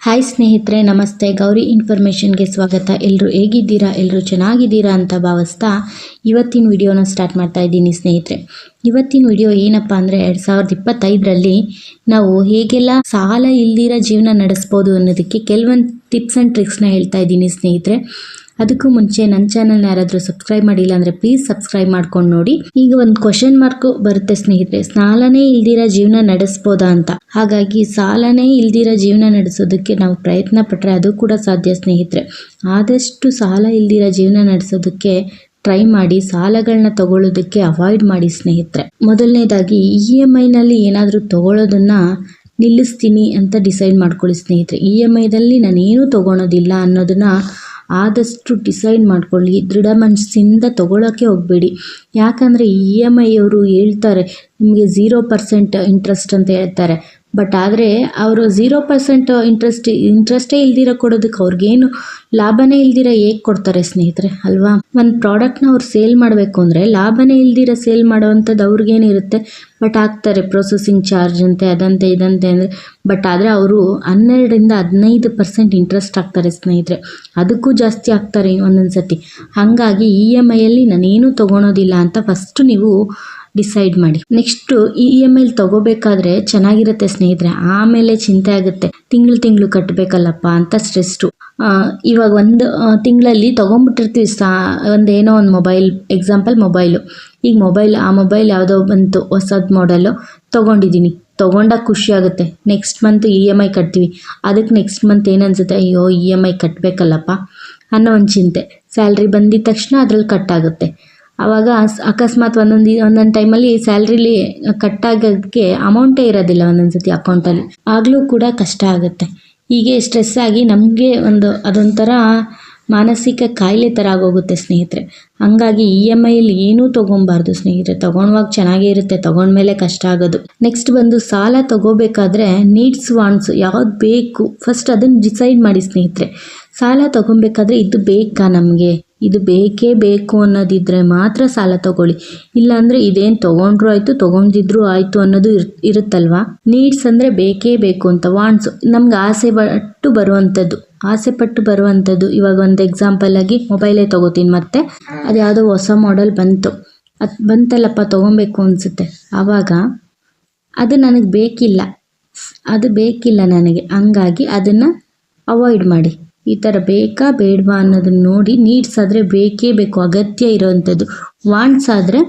Hi ಸ್ನೇಹಿತರೆ, ನಮಸ್ತೆ. ಗೌರಿ ಇನ್ಫಾರ್ಮೇಷನ್ಗೆ ಸ್ವಾಗತ. ಎಲ್ಲರೂ ಹೇಗಿದ್ದೀರಾ? ಎಲ್ಲರೂ ಚೆನ್ನಾಗಿದ್ದೀರಾ ಅಂತ ಭಾವಿಸ್ತಾ ಇವತ್ತಿನ ವಿಡಿಯೋನ ಸ್ಟಾರ್ಟ್ ಮಾಡ್ತಾ ಇದ್ದೀನಿ ಸ್ನೇಹಿತರೆ. ಇವತ್ತಿನ ವಿಡಿಯೋ ಏನಪ್ಪ ಅಂದರೆ ಎರಡು ಸಾವಿರದ ಇಪ್ಪತ್ತೈದರಲ್ಲಿ ನಾವು ಹೇಗೆಲ್ಲ ಸಾಲ ಇಲ್ದಿರ ಜೀವನ ನಡೆಸ್ಬೋದು ಅನ್ನೋದಕ್ಕೆ ಕೆಲವೊಂದು ಟಿಪ್ಸ್ ಆ್ಯಂಡ್ ಟ್ರಿಕ್ಸ್ನ ಹೇಳ್ತಾ ಇದ್ದೀನಿ ಸ್ನೇಹಿತರೆ. ಅದಕ್ಕೂ ಮುಂಚೆ ನನ್ನ ಚಾನಲ್ನ ಯಾರಾದರೂ ಸಬ್ಸ್ಕ್ರೈಬ್ ಮಾಡಿಲ್ಲ ಅಂದರೆ ಪ್ಲೀಸ್ ಸಬ್ಸ್ಕ್ರೈಬ್ ಮಾಡ್ಕೊಂಡು ನೋಡಿ. ಈಗ ಒಂದು ಕ್ವಶನ್ ಮಾರ್ಕ್ ಬರುತ್ತೆ ಸ್ನೇಹಿತರೆ, ಸಾಲನೇ ಇಲ್ದಿರ ಜೀವನ ನಡೆಸ್ಬೋದಾ ಅಂತ. ಹಾಗಾಗಿ ಸಾಲನೇ ಇಲ್ದಿರ ಜೀವನ ನಡೆಸೋದಕ್ಕೆ ನಾವು ಪ್ರಯತ್ನ ಪಟ್ಟರೆ ಅದು ಕೂಡ ಸಾಧ್ಯ ಸ್ನೇಹಿತರೆ. ಆದಷ್ಟು ಸಾಲ ಇಲ್ದಿರ ಜೀವನ ನಡೆಸೋದಕ್ಕೆ ಟ್ರೈ ಮಾಡಿ ಸಾಲಗಳನ್ನ ತಗೊಳ್ಳೋದಕ್ಕೆ ಅವಾಯ್ಡ್ ಮಾಡಿ ಸ್ನೇಹಿತರೆ. ಮೊದಲನೇದಾಗಿ ಇ ಎಂ ಐನಲ್ಲಿ ಏನಾದರೂ ತಗೊಳ್ಳೋದನ್ನ ನಿಲ್ಲಿಸ್ತೀನಿ ಅಂತ ಡಿಸೈಡ್ ಮಾಡ್ಕೊಳ್ಳಿ ಸ್ನೇಹಿತರೆ. ಇ ಎಂ ಐದಲ್ಲಿ ನಾನೇನು ತಗೊಳೋದಿಲ್ಲ ಅನ್ನೋದನ್ನ ಆದಷ್ಟು ಡಿಸೈಡ್ ಮಾಡ್ಕೊಳ್ಳಿ. ದೃಢ ಮನಸ್ಸಿಂದ ತೊಗೊಳಕ್ಕೆ ಹೋಗಬೇಡಿ. ಯಾಕಂದರೆ ಇ ಎಂ ಐ ಅವರು ಹೇಳ್ತಾರೆ, ನಿಮಗೆ ಝೀರೋ ಪರ್ಸೆಂಟ್ ಇಂಟ್ರೆಸ್ಟ್ ಅಂತ ಹೇಳ್ತಾರೆ. ಬಟ್ ಆದರೆ ಅವರು ಝೀರೋ ಪರ್ಸೆಂಟ್ ಇಂಟ್ರೆಸ್ಟ್ ಇಂಟ್ರೆಸ್ಟೇ ಇಲ್ದಿರ ಕೊಡೋದಕ್ಕೆ ಅವ್ರಿಗೇನು ಲಾಭನೇ ಇಲ್ದಿರ ಹೇಗೆ ಕೊಡ್ತಾರೆ ಸ್ನೇಹಿತರೆ, ಅಲ್ವಾ? ಒಂದು ಪ್ರಾಡಕ್ಟ್ನ ಅವ್ರು ಸೇಲ್ ಮಾಡಬೇಕು ಅಂದರೆ ಲಾಭನೇ ಇಲ್ದಿರ ಸೇಲ್ ಮಾಡೋವಂಥದ್ದು ಅವ್ರಿಗೇನಿರುತ್ತೆ ಬಟ್ ಹಾಕ್ತಾರೆ ಪ್ರೊಸೆಸಿಂಗ್ ಚಾರ್ಜ್ ಅಂತೆ, ಅದಂತೆ, ಇದಂತೆ ಅಂದರೆ ಬಟ್ ಆದರೆ ಅವರು ಹನ್ನೆರಡರಿಂದ ಹದಿನೈದು ಪರ್ಸೆಂಟ್ ಇಂಟ್ರೆಸ್ಟ್ ಹಾಕ್ತಾರೆ ಸ್ನೇಹಿತರೆ. ಅದಕ್ಕೂ ಜಾಸ್ತಿ ಹಾಕ್ತಾರೆ ಒಂದೊಂದು ಸತಿ ಹಾಗಾಗಿ ಇ ಎಂ ಐಯಲ್ಲಿ ನಾನೇನು ತೊಗೊಳೋದಿಲ್ಲ ಅಂತ ಫಸ್ಟು ನೀವು ಡಿಸೈಡ್ ಮಾಡಿ. ನೆಕ್ಸ್ಟ್ ಇ ಎಂ ಐ ತಗೋಬೇಕಾದ್ರೆ ಚೆನ್ನಾಗಿರುತ್ತೆ ಸ್ನೇಹಿತರೆ, ಆಮೇಲೆ ಚಿಂತೆ ಆಗುತ್ತೆ. ತಿಂಗಳು ತಿಂಗಳು ಕಟ್ಟಬೇಕಲ್ಲಪ್ಪ ಅಂತ ಸ್ಟ್ರೆಸ್ಟು ಇವಾಗ ಒಂದು ತಿಂಗಳಲ್ಲಿ ತೊಗೊಂಬಿಟ್ಟಿರ್ತೀವಿ ಸಾ, ಒಂದು ಏನೋ ಒಂದು ಮೊಬೈಲ್ ಎಕ್ಸಾಂಪಲ್ ಮೊಬೈಲು ಈಗ ಮೊಬೈಲ್ ಆ ಮೊಬೈಲ್ ಯಾವುದೋ ಬಂತು, ಹೊಸದು ಮಾಡೆಲ್ ತೊಗೊಂಡಿದ್ದೀನಿ ತೊಗೊಂಡಾಗ ಖುಷಿ ಆಗುತ್ತೆ. Next month E M I ಕಟ್ತೀವಿ. ಅದಕ್ಕೆ ನೆಕ್ಸ್ಟ್ ಮಂತ್ ಏನು ಅನ್ಸುತ್ತೆ? ಅಯ್ಯೋ ಇ ಎಂ ಐ ಕಟ್ಟಬೇಕಲ್ಲಪ್ಪ ಅನ್ನೋ ಒಂದು ಚಿಂತೆ. ಸ್ಯಾಲ್ರಿ ಬಂದಿದ ತಕ್ಷಣ ಅದ್ರಲ್ಲಿ ಕಟ್ಟಾಗುತ್ತೆ ಆವಾಗ ಸ್- ಅಕಸ್ಮಾತ್ ಒಂದೊಂದು ಒಂದೊಂದು ಟೈಮಲ್ಲಿ ಸ್ಯಾಲ್ರಿಲಿ ಕಟ್ಟಾಗೋದಕ್ಕೆ ಅಮೌಂಟೇ ಇರೋದಿಲ್ಲ ಒಂದೊಂದು ಸತಿ ಅಕೌಂಟಲ್ಲಿ ಆಗಲೂ ಕೂಡ ಕಷ್ಟ ಆಗುತ್ತೆ. ಹೀಗೆ ಸ್ಟ್ರೆಸ್ ಆಗಿ ನಮಗೆ ಒಂದು, ಅದೊಂಥರ ಮಾನಸಿಕ ಕಾಯಿಲೆ ಥರ ಆಗೋಗುತ್ತೆ ಸ್ನೇಹಿತರೆ. ಹಂಗಾಗಿ ಇ ಎಂ ಐಲಿ ಏನೂ ತೊಗೊಬಾರ್ದು ಸ್ನೇಹಿತರೆ. ತೊಗೊಳುವಾಗ ಚೆನ್ನಾಗೇ ಇರುತ್ತೆ, ತೊಗೊಂಡ್ಮೇಲೆ ಕಷ್ಟ ಆಗೋದು. ನೆಕ್ಸ್ಟ್ ಬಂದು ಸಾಲ ತಗೋಬೇಕಾದ್ರೆ ನೀಡ್ಸ್ ವಾಂಟ್ಸ್ ಯಾವ್ದು ಬೇಕು? ಫಸ್ಟ್ ಅದನ್ನು ಡಿಸೈಡ್ ಮಾಡಿ ಸ್ನೇಹಿತರೆ. ಸಾಲ ತಗೊಬೇಕಾದ್ರೆ ಇದು ಬೇಕಾ ನಮಗೆ? ಇದು ಬೇಕೇ ಬೇಕು ಅನ್ನೋದಿದ್ರೆ ಮಾತ್ರ ಸಾಲ ತಗೊಳ್ಳಿ. ಇಲ್ಲಾಂದರೆ ಇದೇನು ತಗೊಂಡ್ರು ಆಯಿತು, ತಗೊಂಡಿದ್ರು ಆಯಿತು ಅನ್ನೋದು ಇರ್, ಇರುತ್ತಲ್ವಾ? ನೀಡ್ಸ್ ಅಂದರೆ ಬೇಕೇ ಬೇಕು ಅಂತ ವಾಂಟ್ಸ್ ನಮ್ಗೆ ಆಸೆ ಪಟ್ಟು ಬರುವಂಥದ್ದು ಆಸೆ ಪಟ್ಟು ಬರುವಂಥದ್ದು ಇವಾಗ ಒಂದು ಎಕ್ಸಾಂಪಲ್ ಆಗಿ ಮೊಬೈಲೇ ತಗೋತೀನಿ ಮತ್ತೆ. ಅದು ಯಾವುದೋ ಹೊಸ ಮಾಡೆಲ್ ಬಂತು. ಅದು ಬಂತಲ್ಲಪ್ಪ, ತಗೊಬೇಕು ಅನಿಸುತ್ತೆ. ಆವಾಗ ಅದು ನನಗೆ ಬೇಕಿಲ್ಲ. ಅದು ಬೇಕಿಲ್ಲ ನನಗೆ. ಹಂಗಾಗಿ ಅದನ್ನು ಅವಾಯ್ಡ್ ಮಾಡಿ. ಈ ಥರ ಬೇಕಾ ಬೇಡವಾ ಅನ್ನೋದನ್ನ ನೋಡಿ ನೀಡ್ಸ್ ಆದರೆ ಬೇಕೇ ಬೇಕು, ಅಗತ್ಯ ಇರೋವಂಥದ್ದು. ವಾಂಟ್ಸ್ ಆದರೆ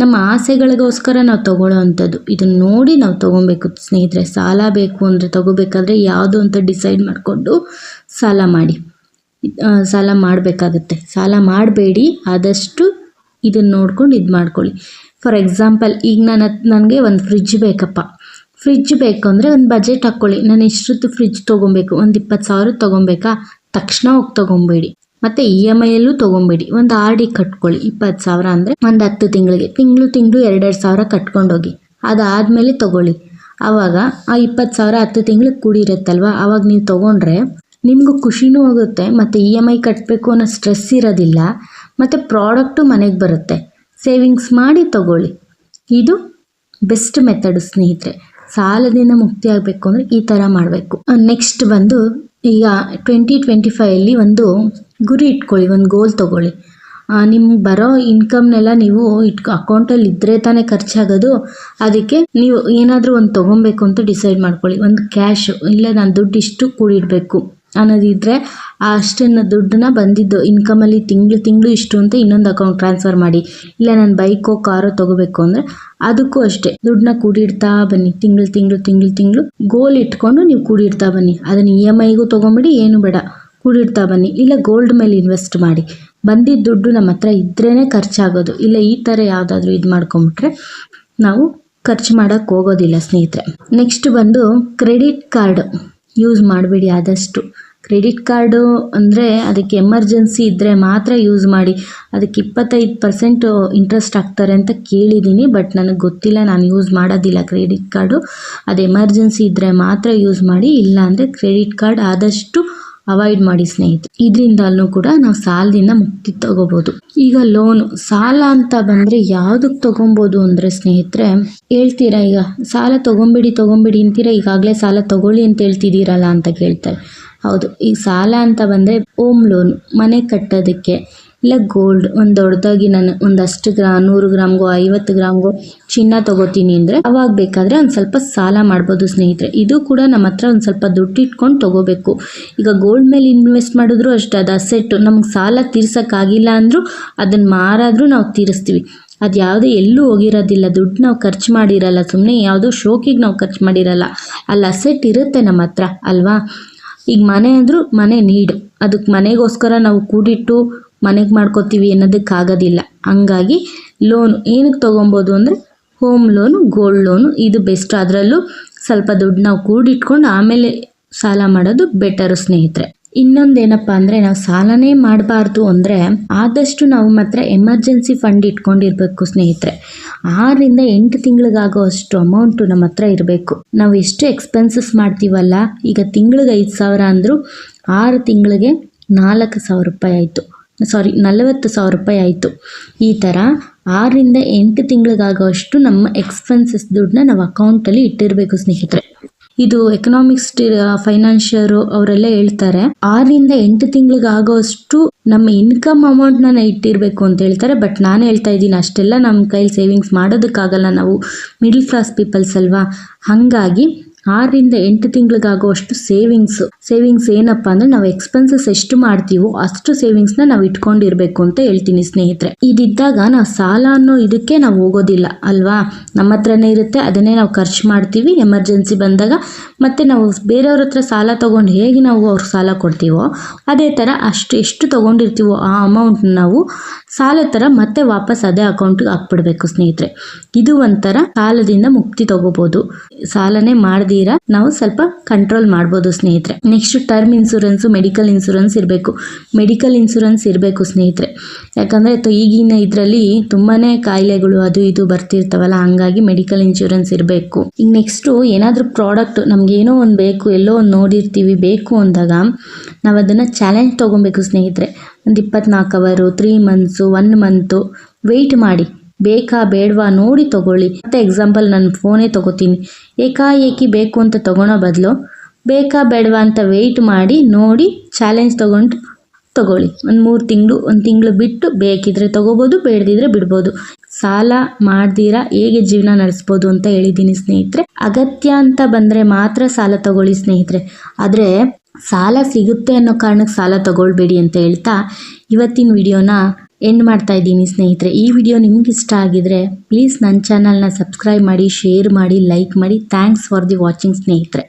ನಮ್ಮ ಆಸೆಗಳಿಗೋಸ್ಕರ ನಾವು ತಗೊಳ್ಳೋ ಅಂಥದ್ದು ಇದನ್ನ ನೋಡಿ ನಾವು ತೊಗೊಬೇಕು. ಸ್ನೇಹಿತರೆ, ಸಾಲ ಬೇಕು ಅಂದರೆ ತಗೋಬೇಕಾದ್ರೆ ಯಾವುದು ಅಂತ ಡಿಸೈಡ್ ಮಾಡಿಕೊಂಡು ಸಾಲ ಮಾಡಿ. ಸಾಲ ಮಾಡಬೇಕಾಗುತ್ತೆ. ಸಾಲ ಮಾಡಬೇಡಿ, ಆದಷ್ಟು ಇದನ್ನು ನೋಡ್ಕೊಂಡು ಇದು ಮಾಡ್ಕೊಳ್ಳಿ. ಫಾರ್ ಎಕ್ಸಾಂಪಲ್ ಈಗ ನನ್ನ ನನಗೆ ಒಂದು ಫ್ರಿಜ್ ಬೇಕಪ್ಪ. ಫ್ರಿಜ್ ಬೇಕು ಅಂದರೆ ಒಂದು ಬಜೆಟ್ ಹಾಕ್ಕೊಳ್ಳಿ ನಾನು ಇಷ್ಟೊತ್ತು ಫ್ರಿಜ್ ತೊಗೊಬೇಕು? ಒಂದು ಇಪ್ಪತ್ತು ಸಾವಿರ ತೊಗೊಬೇಕಾ? ತಕ್ಷಣ ಹೋಗಿ ತೊಗೊಬೇಡಿ. ಮತ್ತು ಇ ಎಂ ಐಯಲ್ಲೂ ತೊಗೊಬೇಡಿ. ಒಂದು ಆರ್ ಡಿ ಕಟ್ಕೊಳ್ಳಿ. ಇಪ್ಪತ್ತು ಸಾವಿರ ಅಂದರೆ ಒಂದು ಹತ್ತು ತಿಂಗಳಿಗೆ. ತಿಂಗಳು ತಿಂಗಳು ಎರಡೆರಡು ಸಾವಿರ ಕಟ್ಕೊಂಡೋಗಿ. ಅದಾದಮೇಲೆ ತಗೊಳ್ಳಿ. ಅವಾಗ ಆ ಇಪ್ಪತ್ತು ಸಾವಿರ ಹತ್ತು ತಿಂಗಳಿಗೆ ಕೂಡಿರುತ್ತಲ್ವ? ಆವಾಗ ನೀವು ತಗೊಂಡ್ರೆ ನಿಮಗೂ ಖುಷಿನೂ ಆಗುತ್ತೆ. ಮತ್ತು ಇ ಎಂ ಐ ಕಟ್ಟಬೇಕು ಅನ್ನೋ ಸ್ಟ್ರೆಸ್ ಇರೋದಿಲ್ಲ. ಮತ್ತು ಪ್ರಾಡಕ್ಟು ಮನೆಗೆ ಬರುತ್ತೆ. ಸೇವಿಂಗ್ಸ್ ಮಾಡಿ ತಗೊಳ್ಳಿ. ಇದು ಬೆಸ್ಟ್ ಮೆಥಡ್ ಸ್ನೇಹಿತರೆ. ಸಾಲದಿಂದ ಮುಕ್ತಿ ಆಗಬೇಕು ಅಂದರೆ ಈ ಥರ ಮಾಡಬೇಕು. ನೆಕ್ಸ್ಟ್ ಬಂದು ಈಗ ಟ್ವೆಂಟಿ ಟ್ವೆಂಟಿ ಫೈವಲ್ಲಿ ಒಂದು ಗುರಿ ಇಟ್ಕೊಳ್ಳಿ, ಒಂದು ಗೋಲ್ ತೊಗೊಳ್ಳಿ. ನಿಮ್ಗೆ ಬರೋ ಇನ್ಕಮ್ನೆಲ್ಲ ನೀವು ಇಟ್ಕೊ ಅಕೌಂಟಲ್ಲಿ ಇದ್ದರೆ ತಾನೇ ಖರ್ಚಾಗೋದು. ಅದಕ್ಕೆ ನೀವು ಏನಾದರೂ ಒಂದು ತೊಗೊಬೇಕು ಅಂತ ಡಿಸೈಡ್ ಮಾಡ್ಕೊಳ್ಳಿ. ಒಂದು ಕ್ಯಾಶು ಇಲ್ಲ ನಾನು ದುಡ್ಡು ಇಷ್ಟು ಕೂಡಿಡಬೇಕು ಅನ್ನೋದಿದ್ದರೆ ಅಷ್ಟನ್ನು ದುಡ್ಡನ್ನ ಬಂದಿದ್ದು ಇನ್ಕಮಲ್ಲಿ ತಿಂಗಳು ತಿಂಗಳು ಇಷ್ಟು ಅಂತ ಇನ್ನೊಂದು ಅಕೌಂಟ್ ಟ್ರಾನ್ಸ್ಫರ್ ಮಾಡಿ. ಇಲ್ಲ, ನಾನು ಬೈಕೋ ಕಾರೋ ತೊಗೋಬೇಕು ಅಂದರೆ ಅದಕ್ಕೂ ಅಷ್ಟೇ. ದುಡ್ಡನ್ನ ಕೂಡಿಡ್ತಾ ಬನ್ನಿ. ತಿಂಗಳು ತಿಂಗಳು ತಿಂಗಳು ತಿಂಗಳು ಗೋಲ್ ಇಟ್ಕೊಂಡು ನೀವು ಕೂಡಿಡ್ತಾ ಬನ್ನಿ. ಅದನ್ನು ಇ ಎಂ ಐಗೂ ತೊಗೊಂಬಿಡಿ, ಏನು ಬೇಡ. ಕೂಡಿಡ್ತಾ ಬನ್ನಿ. ಇಲ್ಲ ಗೋಲ್ಡ್ ಮೇಲೆ ಇನ್ವೆಸ್ಟ್ ಮಾಡಿ. ಬಂದಿದ್ದ ದುಡ್ಡು ನಮ್ಮ ಹತ್ರ ಇದ್ರೇ ಖರ್ಚಾಗೋದು. ಇಲ್ಲ, ಈ ಥರ ಯಾವುದಾದ್ರೂ ಇದು ಮಾಡ್ಕೊಂಬಿಟ್ರೆ ನಾವು ಖರ್ಚು ಮಾಡೋಕ್ಕೆ ಹೋಗೋದಿಲ್ಲ ಸ್ನೇಹಿತರೆ. ನೆಕ್ಸ್ಟ್ ಬಂದು ಕ್ರೆಡಿಟ್ ಕಾರ್ಡ್ ಯೂಸ್ ಮಾಡಬೇಡಿ ಆದಷ್ಟು. ಕ್ರೆಡಿಟ್ ಕಾರ್ಡು ಅಂದರೆ ಅದಕ್ಕೆ ಎಮರ್ಜೆನ್ಸಿ ಇದ್ದರೆ ಮಾತ್ರ ಯೂಸ್ ಮಾಡಿ. ಅದಕ್ಕೆ ಇಪ್ಪತ್ತೈದು ಪರ್ಸೆಂಟು ಇಂಟ್ರೆಸ್ಟ್ ಹಾಕ್ತಾರೆ ಅಂತ ಕೇಳಿದ್ದೀನಿ ಬಟ್ ನನಗೆ ಗೊತ್ತಿಲ್ಲ, ನಾನು ಯೂಸ್ ಮಾಡೋದಿಲ್ಲ ಕ್ರೆಡಿಟ್ ಕಾರ್ಡು. ಅದು ಎಮರ್ಜೆನ್ಸಿ ಇದ್ದರೆ ಮಾತ್ರ ಯೂಸ್ ಮಾಡಿ, ಇಲ್ಲ ಅಂದರೆ ಕ್ರೆಡಿಟ್ ಕಾರ್ಡ್ ಆದಷ್ಟು ಅವಾಯ್ಡ್ ಮಾಡಿ ಸ್ನೇಹಿತರೆ. ಇದರಿಂದಲೂ ಕೂಡ ನಾವು ಸಾಲದಿಂದ ಮುಕ್ತಿ ತಗೋಬೋದು. ಈಗ ಲೋನು, ಸಾಲ ಅಂತ ಬಂದರೆ ಯಾವುದಕ್ಕೆ ತೊಗೊಬೋದು ಅಂದರೆ ಸ್ನೇಹಿತರೆ, ಹೇಳ್ತೀರಾ ಈಗ? ಸಾಲ ತೊಗೊಂಬಿಡಿ ತೊಗೊಂಬಿಡಿ ಅಂತೀರಾ? ಈಗಾಗಲೇ ಸಾಲ ತಗೊಳ್ಳಿ ಅಂತ ಹೇಳ್ತಿದ್ದೀರಲ್ಲ ಅಂತ ಕೇಳ್ತಾರೆ. ಹೌದು, ಈ ಸಾಲ ಅಂತ ಬಂದರೆ ಹೋಮ್ ಲೋನ್, ಮನೆ ಕಟ್ಟೋದಕ್ಕೆ. ಇಲ್ಲ, ಗೋಲ್ಡ್, ಒಂದು ದೊಡ್ಡದಾಗಿ ನಾನು ಒಂದಷ್ಟು ಗ್ರಾಮ್ ನೂರು ಗ್ರಾಮ್ಗೋ, ಐವತ್ತು ಗ್ರಾಮ್ಗೋ ಚಿನ್ನ ತಗೋತೀನಿ ಅಂದರೆ ಅವಾಗ ಬೇಕಾದರೆ ಒಂದು ಸ್ವಲ್ಪ ಸಾಲ ಮಾಡ್ಬೋದು ಸ್ನೇಹಿತರೆ. ಇದು ಕೂಡ ನಮ್ಮ ಹತ್ರ ಒಂದು ಸ್ವಲ್ಪ ದುಡ್ಡು ಇಟ್ಕೊಂಡು ತಗೋಬೇಕು. ಈಗ ಗೋಲ್ಡ್ ಮೇಲೆ ಇನ್ವೆಸ್ಟ್ ಮಾಡಿದ್ರು ಅಷ್ಟೇ, ಅದು ಅಸೆಟ್ಟು ನಮ್ಗೆ ಸಾಲ ತೀರ್ಸೋಕ್ಕಾಗಿಲ್ಲ ಅಂದರೂ ಅದನ್ನು ಮಾರಾದರೂ ನಾವು ತೀರಿಸ್ತೀವಿ. ಅದು ಯಾವುದೇ ಎಲ್ಲೂ ಹೋಗಿರೋದಿಲ್ಲ, ದುಡ್ಡು ನಾವು ಖರ್ಚು ಮಾಡಿರಲ್ಲ ಸುಮ್ಮನೆ ಯಾವುದೋ ಶೋಕಿಗೆ ನಾವು ಖರ್ಚು ಮಾಡಿರಲ್ಲ. ಅಲ್ಲಿ ಅಸೆಟ್ ಇರುತ್ತೆ ನಮ್ಮ ಹತ್ರ, ಅಲ್ವಾ? ಈಗ ಮನೆ ಅಂದರೂ ಮನೆ ನೀಡ್. ಅದಕ್ಕೆ ಮನೆಗೋಸ್ಕರ ನಾವು ಕೂಡಿಟ್ಟು ಮನೆಗೆ ಮಾಡ್ಕೋತೀವಿ ಅನ್ನೋದಕ್ಕಾಗೋದಿಲ್ಲ ಹಂಗಾಗಿ ಲೋನು ಏನಕ್ಕೆ ತೊಗೊಬೋದು ಅಂದರೆ ಹೋಮ್ ಲೋನು ಗೋಲ್ಡ್ ಲೋನು ಇದು ಬೆಸ್ಟ್ ಅದರಲ್ಲೂ ಸ್ವಲ್ಪ ದುಡ್ಡು ನಾವು ಕೂಡಿಟ್ಕೊಂಡು ಆಮೇಲೆ ಸಾಲ ಮಾಡೋದು ಬೆಟರು ಸ್ನೇಹಿತರೆ. ಇನ್ನೊಂದೇನಪ್ಪ ಅಂದರೆ ನಾವು ಸಾಲನೇ ಮಾಡಬಾರ್ದು ಅಂದರೆ ಆದಷ್ಟು ನಾವು ಮಾತ್ರ ಎಮರ್ಜೆನ್ಸಿ ಫಂಡ್ ಇಟ್ಕೊಂಡಿರ್ಬೇಕು ಸ್ನೇಹಿತರೆ. ಆರರಿಂದ ಎಂಟು ತಿಂಗಳಿಗಾಗೋ ಅಷ್ಟು ಅಮೌಂಟು ನಮ್ಮ ಹತ್ರ ಇರಬೇಕು. ನಾವು ಎಷ್ಟು ಎಕ್ಸ್ಪೆನ್ಸಸ್ ಮಾಡ್ತೀವಲ್ಲ? ಈಗ ತಿಂಗಳಿಗೆ ಐದು ಸಾವಿರ ಅಂದರೂ ಆರು ತಿಂಗಳಿಗೆ ನಾಲ್ಕು ಸಾವಿರ ರೂಪಾಯಿ ಆಯಿತು. ಸಾರಿ ನಲವತ್ತು ಸಾವಿರ ರೂಪಾಯಿ ಆಯಿತು. ಈ ಥರ ಆರರಿಂದ ಎಂಟು ತಿಂಗಳಿಗಾಗೋಷ್ಟು ನಮ್ಮ ಎಕ್ಸ್ಪೆನ್ಸಸ್ ದುಡ್ಡನ್ನ ನಾವು ಅಕೌಂಟಲ್ಲಿ ಇಟ್ಟಿರಬೇಕು ಸ್ನೇಹಿತರೆ. ಇದು ಎಕನಾಮಿಕ್ಸ್ ಫೈನಾನ್ಷಿಯರು ಅವರೆಲ್ಲ ಹೇಳ್ತಾರೆ. ಆರರಿಂದ ಎಂಟು ತಿಂಗಳಿಗಾಗೋಷ್ಟು ನಮ್ಮ ಇನ್ಕಮ್ ಅಮೌಂಟ್ನ ಇಟ್ಟಿರಬೇಕು ಅಂತ ಹೇಳ್ತಾರೆ. ಬಟ್ ನಾನು ಹೇಳ್ತಾ ಇದ್ದೀನಿ, ಅಷ್ಟೆಲ್ಲ ನಮ್ಮ ಕೈಲಿ ಸೇವಿಂಗ್ಸ್ ಮಾಡೋದಕ್ಕಾಗಲ್ಲ ನಾವು ಮಿಡಲ್ ಕ್ಲಾಸ್ ಪೀಪಲ್ಸ್ ಅಲ್ವಾ? ಹಾಗಾಗಿ ಆರರಿಂದ ಎಂಟು ತಿಂಗಳಿಗಾಗುವಷ್ಟು ಸೇವಿಂಗ್ಸ್ ಸೇವಿಂಗ್ಸ್ ಏನಪ್ಪಾ ಅಂದ್ರೆ ನಾವು ಎಕ್ಸ್ಪೆನ್ಸಸ್ ಎಷ್ಟು ಮಾಡ್ತೀವೋ ಅಷ್ಟು ಸೇವಿಂಗ್ಸ್ನ ನಾವು ಇಟ್ಕೊಂಡಿರ್ಬೇಕು ಅಂತ ಹೇಳ್ತೀನಿ ಸ್ನೇಹಿತರೆ. ಇದಿದ್ದಾಗ ನಾವು ಸಾಲ ಅನ್ನೋ ಇದಕ್ಕೆ ನಾವು ಹೋಗೋದಿಲ್ಲ, ಅಲ್ವಾ? ನಮ್ಮ ಹತ್ರನೇ ಇರುತ್ತೆ, ಅದನ್ನೇ ನಾವು ಖರ್ಚು ಮಾಡ್ತೀವಿ ಎಮರ್ಜೆನ್ಸಿ ಬಂದಾಗ ಮತ್ತೆ ನಾವು ಬೇರೆಯವ್ರ ಹತ್ರ ಸಾಲ ತಗೊಂಡು ಹೇಗೆ ನಾವು ಅವ್ರಿಗೆ ಸಾಲ ಕೊಡ್ತೀವೋ, ಅದೇ ತರ ಅಷ್ಟು ಎಷ್ಟು ತಗೊಂಡಿರ್ತೀವೋ ಆ ಅಮೌಂಟ್ ನಾವು ಸಾಲ ತರ ಮತ್ತೆ ವಾಪಸ್ ಅದೇ ಅಕೌಂಟ್ಗೆ ಹಾಕ್ಬಿಡ್ಬೇಕು ಸ್ನೇಹಿತರೆ. ಇದು ಒಂಥರ ಸಾಲದಿಂದ ಮುಕ್ತಿ ತಗೋಬೋದು. ಸಾಲನೇ ಮಾಡ್ದಿರ ನಾವು ಸ್ವಲ್ಪ ಕಂಟ್ರೋಲ್ ಮಾಡ್ಬೋದು ಸ್ನೇಹಿತರೆ. Next term insurance medical insurance ಇರಬೇಕು. ಮೆಡಿಕಲ್ ಇನ್ಸೂರೆನ್ಸ್ ಇರಬೇಕು ಸ್ನೇಹಿತರೆ. ಯಾಕಂದ್ರೆ ಈಗಿನ ಇದರಲ್ಲಿ ತುಂಬಾನೇ ಕಾಯಿಲೆಗಳು ಅದು ಇದು ಬರ್ತಿರ್ತಾವಲ್ಲ, ಹಂಗಾಗಿ ಮೆಡಿಕಲ್ ಇನ್ಶೂರೆನ್ಸ್ ಇರಬೇಕು. ಈಗ ನೆಕ್ಸ್ಟು ಏನಾದರೂ ಪ್ರಾಡಕ್ಟ್ ನಮಗೇನೋ ಒಂದು ಬೇಕು, ಎಲ್ಲೋ ಒಂದು ನೋಡಿರ್ತೀವಿ, ಬೇಕು ಅಂದಾಗ ನಾವು ಅದನ್ನ ಚಾಲೆಂಜ್ ತಗೋಬೇಕು ಸ್ನೇಹಿತರೆ. ಒಂದು ಇಪ್ಪತ್ನಾಲ್ಕು ಅವರು three months one month wait ಮಾಡಿ. ಬೇಕಾ ಬೇಡವಾ ನೋಡಿ ತಗೊಳ್ಳಿ. ಮತ್ತೆ ಎಕ್ಸಾಂಪಲ್ ನಾನು ಫೋನೇ ತಗೋತೀನಿ. ಏಕಾಏಕಿ ಬೇಕು ಅಂತ ತೊಗೊಳೋ ಬದಲು ಬೇಕಾ ಬೇಡವಾ ಅಂತ ವೆಯ್ಟ್ ಮಾಡಿ, ನೋಡಿ ಚಾಲೆಂಜ್ ತೊಗೊಂಡು ತಗೊಳ್ಳಿ. ಒಂದು ಮೂರು ತಿಂಗಳು, ಒಂದು ತಿಂಗಳು ಬಿಟ್ಟು ಬೇಕಿದ್ರೆ ತಗೋಬೋದು, ಬೇಡದಿದ್ರೆ ಬಿಡ್ಬೋದು. ಸಾಲ ಮಾಡ್ದಿರಾ, ಹೇಗೆ ಜೀವನ ನಡೆಸ್ಬೋದು ಅಂತ ಹೇಳಿದ್ದೀನಿ ಸ್ನೇಹಿತರೆ. ಅಗತ್ಯ ಅಂತ ಬಂದರೆ ಮಾತ್ರ ಸಾಲ ತಗೊಳ್ಳಿ ಸ್ನೇಹಿತರೆ. ಆದರೆ ಸಾಲ ಸಿಗುತ್ತೆ ಅನ್ನೋ ಕಾರಣಕ್ಕೆ ಸಾಲ ತಗೊಳ್ಬೇಡಿ ಅಂತ ಹೇಳ್ತಾ ಇವತ್ತಿನ ವಿಡಿಯೋನ ಎಂಡ್ ಮಾಡ್ತಾ ಇದ್ದೀನಿ ಸ್ನೇಹಿತರೆ. ಈ ವಿಡಿಯೋ ನಿಮ್ಗೆ ಇಷ್ಟ ಆಗಿದ್ರೆ ಪ್ಲೀಸ್ ನನ್ನ ಚಾನಲ್ನ ಸಬ್ಸ್ಕ್ರೈಬ್ ಮಾಡಿ ಶೇರ್ ಮಾಡಿ ಲೈಕ್ ಮಾಡಿ. ಥ್ಯಾಂಕ್ಸ್ ಫಾರ್ ದಿ ವಾಚಿಂಗ್ ಸ್ನೇಹಿತರೆ.